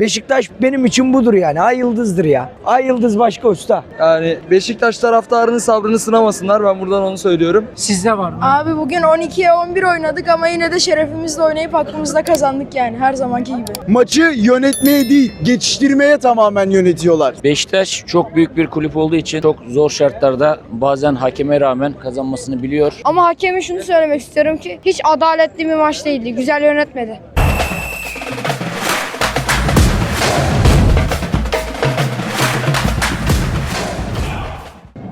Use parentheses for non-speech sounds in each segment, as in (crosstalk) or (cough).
Beşiktaş benim için budur yani. Ay yıldızdır ya. Ay yıldız başka usta. Yani Beşiktaş taraftarının sabrını sınamasınlar. Ben buradan onu söylüyorum. Sizde var mı? Abi bugün 12'ye 11 oynadık ama yine de şerefimizle oynayıp hakkımızda kazandık yani her zamanki gibi. Maçı yönetmeye değil, geçiştirmeye tamamen yönetiyorlar. Beşiktaş çok büyük bir kulüp olduğu için çok zor şartlarda bazen hakeme rağmen kazanmasını biliyor. Ama hakeme şunu söylemek istiyorum ki hiç adaletli bir maç değildi. Güzel yönetmedi.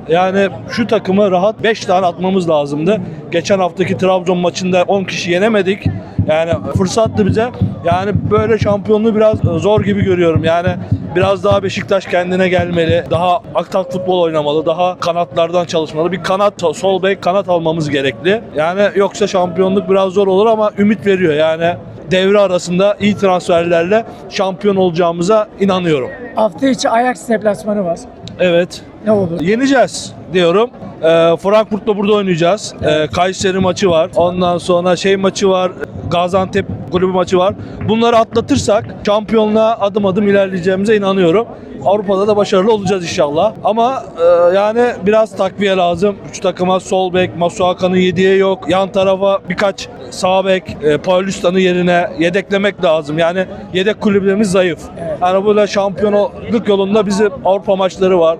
Yani şu takımı rahat 5 tane atmamız lazımdı. Geçen haftaki Trabzon maçında 10 kişi yenemedik. Yani fırsattı bize. Yani böyle şampiyonluğu biraz zor gibi görüyorum. Yani biraz daha Beşiktaş kendine gelmeli. Daha aktak futbol oynamalı. Daha kanatlardan çalışmalı. Bir kanat, sol bek kanat almamız gerekli. Yani yoksa şampiyonluk biraz zor olur ama ümit veriyor. Yani devre arasında iyi transferlerle şampiyon olacağımıza inanıyorum. Hafta içi Ajax deplasmanı var. Evet. Ne olur? Yeneceğiz diyorum. Ee, Frankfurt'ta burada oynayacağız. Ee, Kayseri maçı var. Ondan sonra şey maçı var. Gaziantep kulübü maçı var. Bunları atlatırsak şampiyonluğa adım adım ilerleyeceğimize inanıyorum. Avrupa'da da başarılı olacağız inşallah. Ama e, yani biraz takviye lazım. Üç takıma sol bek, Masuaka'nın yediği yok. Yan tarafa birkaç sağ bek, e, Paulistan'ı yerine yedeklemek lazım. Yani yedek kulüplerimiz zayıf. Yani böyle şampiyonluk yolunda bizim Avrupa maçları var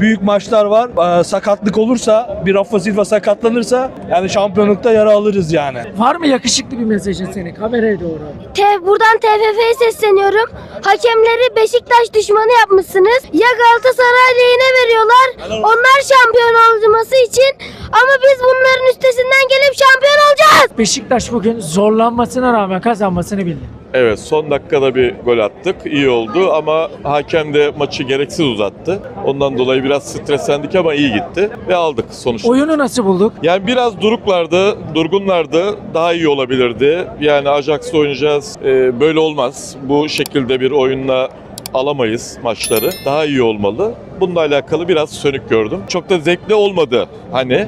büyük maçlar var. Ee, sakatlık olursa, bir Rafa Silva sakatlanırsa yani şampiyonlukta yara alırız yani. Var mı yakışıklı bir mesajın senin kameraya doğru? Te- buradan TFF'ye sesleniyorum. Hakemleri Beşiktaş düşmanı yapmışsınız. Ya Galatasaray lehine veriyorlar. Onlar şampiyon olması için. Ama biz bunların üstesinden gelip şampiyon olacağız. Beşiktaş bugün zorlanmasına rağmen kazanmasını bildi. Evet son dakikada bir gol attık. İyi oldu ama hakem de maçı gereksiz uzattı. Ondan dolayı biraz streslendik ama iyi gitti ve aldık sonuçta. Oyunu nasıl bulduk? Yani biraz duruklardı, durgunlardı. Daha iyi olabilirdi. Yani Ajax'la oynayacağız. Ee, böyle olmaz. Bu şekilde bir oyunla alamayız maçları. Daha iyi olmalı. Bununla alakalı biraz sönük gördüm. Çok da zevkli olmadı hani.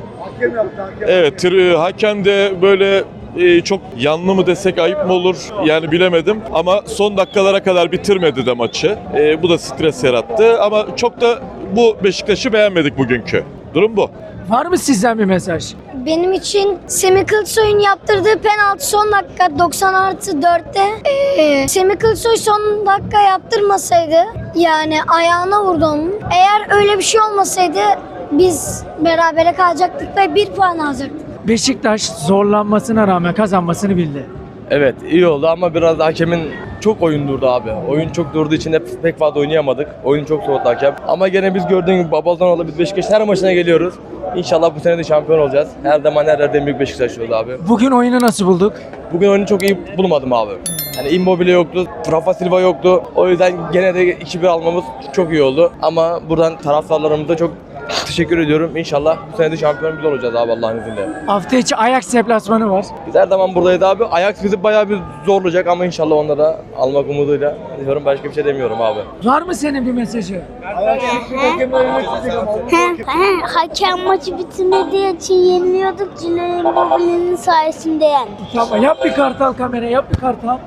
Evet, tır- hakem de böyle e, çok yanlı mı desek ayıp mı olur yani bilemedim. Ama son dakikalara kadar bitirmedi de maçı. E, bu da stres yarattı ama çok da bu Beşiktaş'ı beğenmedik bugünkü. Durum bu. Var mı sizden bir mesaj? Benim için Semih Kılıçsoy'un yaptırdığı penaltı son dakika 90 artı 4'te ee, Semih Kılıçsoy son dakika yaptırmasaydı yani ayağına vurdu onun. Eğer öyle bir şey olmasaydı biz berabere kalacaktık ve bir puan alacaktık. Beşiktaş zorlanmasına rağmen kazanmasını bildi. Evet iyi oldu ama biraz hakemin çok oyun durdu abi. Oyun çok durduğu için hep pek fazla oynayamadık. Oyun çok soğuttu hakem. Ama gene biz gördüğün gibi babadan ola biz Beşiktaş'ın her maçına geliyoruz. İnşallah bu sene de şampiyon olacağız. Her zaman her yerde en büyük Beşiktaş oldu abi. Bugün oyunu nasıl bulduk? Bugün oyunu çok iyi bulmadım abi. Hani Immobile yoktu, Rafa Silva yoktu. O yüzden gene de 2-1 almamız çok iyi oldu. Ama buradan taraftarlarımıza çok teşekkür ediyorum. İnşallah bu sene de şampiyon biz olacağız abi Allah'ın izniyle. Hafta içi Ajax deplasmanı var. Biz her zaman buradayız abi. Ajax bizi bayağı bir zorlayacak ama inşallah onlara almak umuduyla diyorum başka bir şey demiyorum abi. Var mı senin bir mesajı? Hakem maçı bitirmediği için yeniliyorduk. Cüneyt Immobile'nin sayesinde yendik. Tamam yap bir kartal kamera yap bir kartal.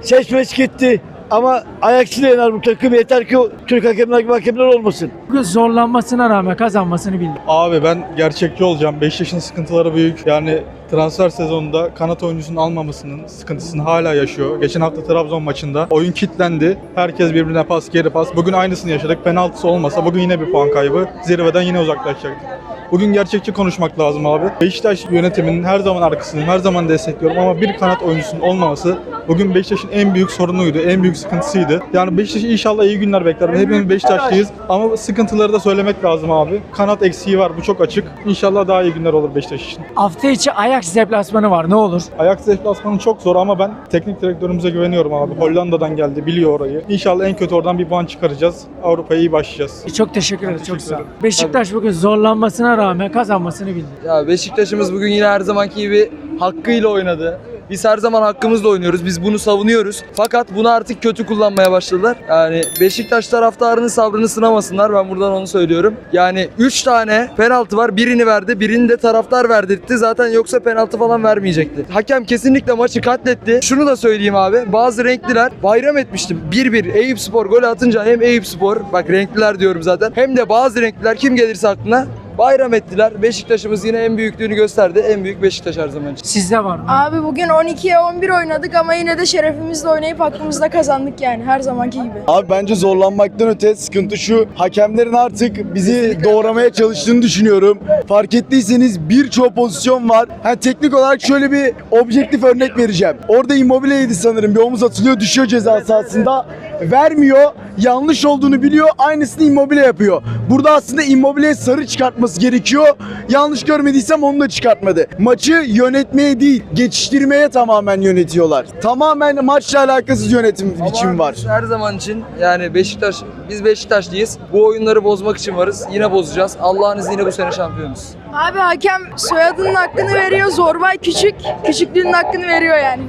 Seçmeç gitti. Ama da yener bu takım. Yeter ki Türk hakemler gibi hakemler olmasın. Bugün zorlanmasına rağmen kazanmasını bildi. Abi ben gerçekçi olacağım. Beşiktaş'ın sıkıntıları büyük. Yani transfer sezonunda kanat oyuncusunun almamasının sıkıntısını hala yaşıyor. Geçen hafta Trabzon maçında oyun kilitlendi. Herkes birbirine pas, geri pas. Bugün aynısını yaşadık. Penaltısı olmasa bugün yine bir puan kaybı. Zirveden yine uzaklaşacaktık. Bugün gerçekçi konuşmak lazım abi. Beşiktaş yönetiminin her zaman arkasındayım, her zaman destekliyorum ama bir kanat oyuncusunun olmaması bugün Beşiktaş'ın en büyük sorunuydu, en büyük sıkıntısıydı. Yani Beşiktaş inşallah iyi günler bekler. Hepimiz Beşiktaşlıyız ama sıkıntıları da söylemek lazım abi. Kanat eksiği var, bu çok açık. İnşallah daha iyi günler olur Beşiktaş için. Hafta içi Ajax deplasmanı var ne olur. Ajax deplasmanı çok zor ama ben teknik direktörümüze güveniyorum abi. Hollanda'dan geldi, biliyor orayı. İnşallah en kötü oradan bir puan çıkaracağız. Avrupa'ya iyi başlayacağız. Çok teşekkür ederim. Çok sağ ol. Beşiktaş bugün zorlanmasına rağmen kazanmasını bildi. Ya Beşiktaş'ımız bugün yine her zamanki gibi hakkıyla oynadı. Biz her zaman hakkımızla oynuyoruz. Biz bunu savunuyoruz. Fakat bunu artık kötü kullanmaya başladılar. Yani Beşiktaş taraftarının sabrını sınamasınlar. Ben buradan onu söylüyorum. Yani 3 tane penaltı var. Birini verdi. Birini de taraftar verdirtti. Zaten yoksa penaltı falan vermeyecekti. Hakem kesinlikle maçı katletti. Şunu da söyleyeyim abi. Bazı renkliler bayram etmişti. 1-1 Eyüp Spor gol atınca hem Eyüp Spor bak renkliler diyorum zaten. Hem de bazı renkliler kim gelirse aklına bayram ettiler. Beşiktaş'ımız yine en büyüklüğünü gösterdi. En büyük Beşiktaş her zaman için. Sizde var mı? Abi bugün 12'ye 11 oynadık ama yine de şerefimizle oynayıp hakkımızda kazandık yani her zamanki gibi. Abi bence zorlanmaktan öte sıkıntı şu. Hakemlerin artık bizi doğramaya çalıştığını düşünüyorum. Fark ettiyseniz birçok pozisyon var. Ha, teknik olarak şöyle bir objektif örnek vereceğim. Orada Immobile'ydi sanırım. Bir omuz atılıyor düşüyor ceza sahasında. Vermiyor. Yanlış olduğunu biliyor. Aynısını Immobile yapıyor. Burada aslında Immobile'ye sarı çıkartması gerekiyor. Yanlış görmediysem onu da çıkartmadı. Maçı yönetmeye değil, geçiştirmeye tamamen yönetiyorlar. Tamamen maçla alakasız yönetim biçimi var. Her zaman için yani Beşiktaş, biz Beşiktaşlıyız. Bu oyunları bozmak için varız. Yine bozacağız. Allah'ın izniyle bu sene şampiyonuz. Abi hakem soyadının hakkını veriyor. Zorbay küçük. Küçüklüğünün hakkını veriyor yani.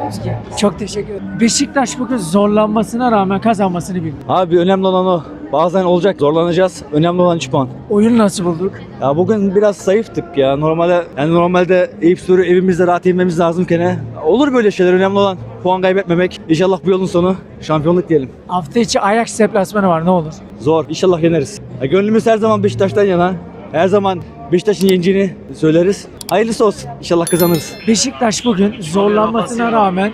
Çok teşekkür ederim. Beşiktaş bugün zorlanmasına rağmen kazanmasını bildi. Abi önemli olan o. Bazen olacak zorlanacağız. Önemli olan 3 puan. Oyunu nasıl bulduk? Ya bugün biraz zayıftık ya. Normalde yani normalde Eyüp Spor'u evimizde rahat yenmemiz lazımken olur böyle şeyler. Önemli olan puan kaybetmemek. İnşallah bu yolun sonu şampiyonluk diyelim. Hafta içi Ajax deplasmanı var ne olur. Zor. İnşallah yeneriz. Ya gönlümüz her zaman Beşiktaş'tan yana. Her zaman Beşiktaş'ın yeneceğini söyleriz. Hayırlısı olsun. İnşallah kazanırız. Beşiktaş bugün zorlanmasına rağmen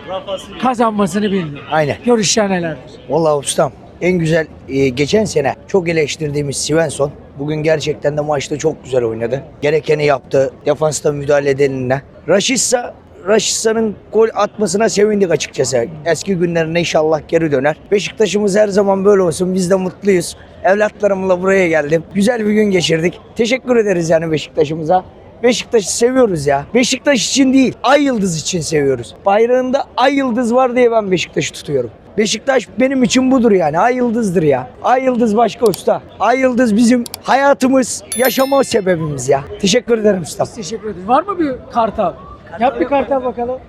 kazanmasını bildi. Aynen. Görüşler nelerdir? Vallahi ustam en güzel e, geçen sene çok eleştirdiğimiz Svensson bugün gerçekten de maçta çok güzel oynadı. Gerekeni yaptı. Defansta müdahale edenine. Raşitsa Raşitsa'nın gol atmasına sevindik açıkçası. Eski günlerine inşallah geri döner. Beşiktaş'ımız her zaman böyle olsun. Biz de mutluyuz. Evlatlarımla buraya geldim. Güzel bir gün geçirdik. Teşekkür ederiz yani Beşiktaş'ımıza. Beşiktaş'ı seviyoruz ya. Beşiktaş için değil, Ay Yıldız için seviyoruz. Bayrağında Ay Yıldız var diye ben Beşiktaş'ı tutuyorum. Beşiktaş benim için budur yani. Ay Yıldız'dır ya. Ay Yıldız başka usta. Ay Yıldız bizim hayatımız, yaşama sebebimiz ya. Teşekkür ederim usta. Teşekkür ederiz. Var mı bir kartal? Yap bir kartal bakalım.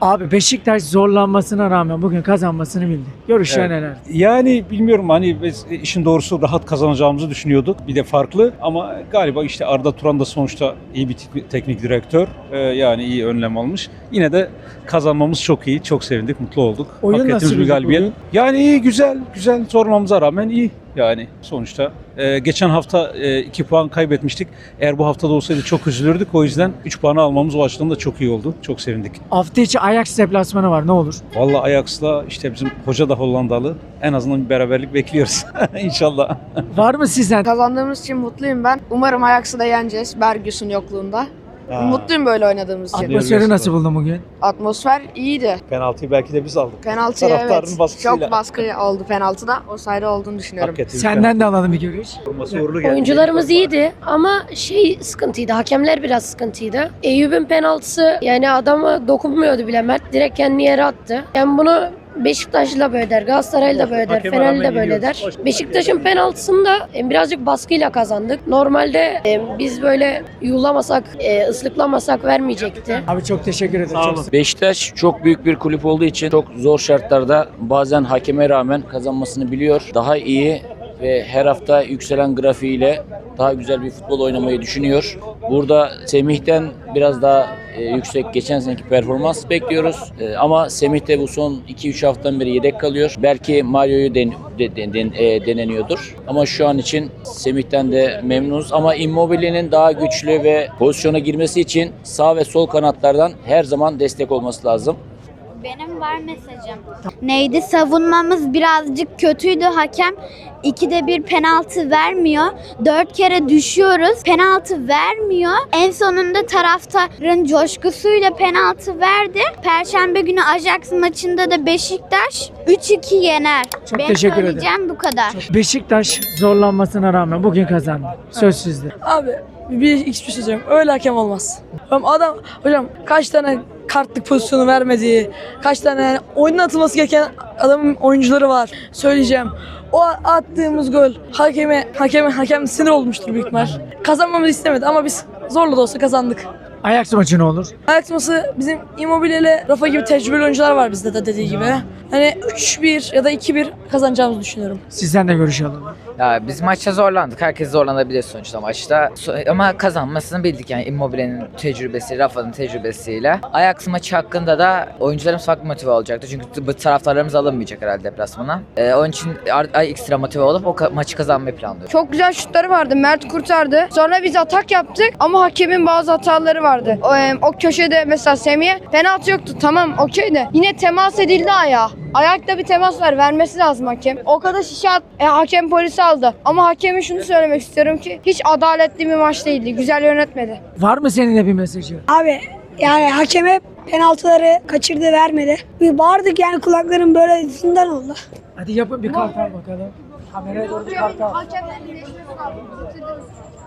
Abi Beşiktaş zorlanmasına rağmen bugün kazanmasını bildi. Görüşler neler? Yani bilmiyorum hani biz işin doğrusu rahat kazanacağımızı düşünüyorduk. Bir de farklı ama galiba işte Arda Turan da sonuçta iyi bir tek- teknik direktör. Ee, yani iyi önlem almış. Yine de kazanmamız çok iyi. Çok sevindik, mutlu olduk. Oyun Hak nasıl bir galibiyet. bugün? Yani iyi, güzel, güzel. Zorlamamıza rağmen iyi. Yani sonuçta Ee, geçen hafta 2 puan kaybetmiştik. Eğer bu haftada olsaydı çok üzülürdük. O yüzden 3 puanı almamız o açıdan da çok iyi oldu. Çok sevindik. Hafta içi Ajax deplasmanı var ne olur. Vallahi Ajax'la işte bizim hoca da Hollandalı. En azından bir beraberlik bekliyoruz. (laughs) İnşallah. Var mı sizden? Kazandığımız için mutluyum ben. Umarım Ajax'ı da yeneceğiz Bergüs'ün yokluğunda. Mutluyum böyle oynadığımız için. Atmosferi nasıl buldun bugün? Atmosfer iyiydi. Penaltıyı belki de biz aldık. Penaltı Taraftarın evet. baskısıyla. Çok baskı oldu penaltıda. O sayede olduğunu düşünüyorum. Senden de alalım bir görüş. Oyuncularımız iyiydi ama şey sıkıntıydı. Hakemler biraz sıkıntıydı. Eyüp'ün penaltısı yani adama dokunmuyordu bile Mert. Direkt kendini yere attı. Yani bunu Beşiktaş'la böyle der, Galatasaray'la böyle der, Fener'le de böyle der. Beşiktaş'ın penaltısında e, birazcık baskıyla kazandık. Normalde e, biz böyle yuhlamasak, e, ıslıklamasak vermeyecekti. Abi çok teşekkür ederim. Sağ- Beşiktaş çok büyük bir kulüp olduğu için çok zor şartlarda bazen hakeme rağmen kazanmasını biliyor. Daha iyi ve her hafta yükselen grafiğiyle daha güzel bir futbol oynamayı düşünüyor. Burada Semih'ten biraz daha e, yüksek geçen seneki performans bekliyoruz. E, ama Semih de bu son 2-3 haftadan beri yedek kalıyor. Belki Mario'yu den, de- den- den- e, deneniyordur. Ama şu an için Semih'ten de memnunuz. Ama Immobile'nin daha güçlü ve pozisyona girmesi için sağ ve sol kanatlardan her zaman destek olması lazım. Benim var mesajım. Neydi? Savunmamız birazcık kötüydü. Hakem ikide bir penaltı vermiyor. Dört kere düşüyoruz. Penaltı vermiyor. En sonunda taraftarın coşkusuyla penaltı verdi. Perşembe günü Ajax maçında da Beşiktaş 3-2 yener. Çok Benim teşekkür ederim. söyleyeceğim bu kadar. Beşiktaş zorlanmasına rağmen bugün kazandı. Söz sizde. Abi bir hiçbir şey söyleyeceğim. Öyle hakem olmaz. Hocam adam hocam kaç tane kartlık pozisyonu vermediği, kaç tane yani oyunun atılması gereken adamın oyuncuları var. Söyleyeceğim. O attığımız gol hakeme hakeme hakem sinir olmuştur büyük ihtimal. Kazanmamızı istemedi ama biz zorla da olsa kazandık. Ajax maçı ne olur? Ajax maçı bizim Immobile ile Rafa gibi tecrübeli oyuncular var bizde de dediği gibi. Hani 3-1 ya da 2-1 kazanacağımızı düşünüyorum. Sizden de görüş alalım. Ya biz maçta zorlandık. Herkes zorlanabilir sonuçta maçta. Ama kazanmasını bildik yani Immobile'nin tecrübesi, Rafa'nın tecrübesiyle. Ajax maçı hakkında da oyuncularımız farklı motive olacaktı. Çünkü bu taraftarlarımız alınmayacak herhalde deplasmana. Ee, onun için ay ekstra motive olup o maçı kazanmayı planlıyoruz. Çok güzel şutları vardı. Mert kurtardı. Sonra biz atak yaptık ama hakemin bazı hataları vardı. O, o köşede mesela Semih'e penaltı yoktu. Tamam okey de yine temas edildi ayağa. Ayakta bir temas var. Vermesi lazım hakem. O kadar şişe at, e, hakem polisi aldı. Ama hakeme şunu söylemek istiyorum ki hiç adaletli bir maç değildi. Güzel yönetmedi. Var mı senin de bir mesajı? Abi yani hakeme penaltıları kaçırdı vermedi. Bir bağırdık yani kulaklarım böyle zindan oldu. Hadi yapın bir kartal bakalım. Kameraya doğru bir kartal.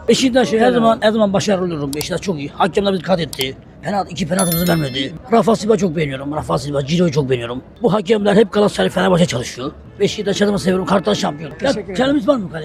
Beşiktaş her zaman her zaman başarılı olurum. Beşiktaş çok iyi. Hakemler bizi kat etti. Penaltı, iki penaltımızı vermedi. Rafa Silva çok beğeniyorum. Rafa Silva, Ciro'yu çok beğeniyorum. Bu hakemler hep Galatasaray Fenerbahçe çalışıyor. Beşiktaş adımı seviyorum. Kartal şampiyon. Ya, Teşekkür ederim. kendimiz var mı kale?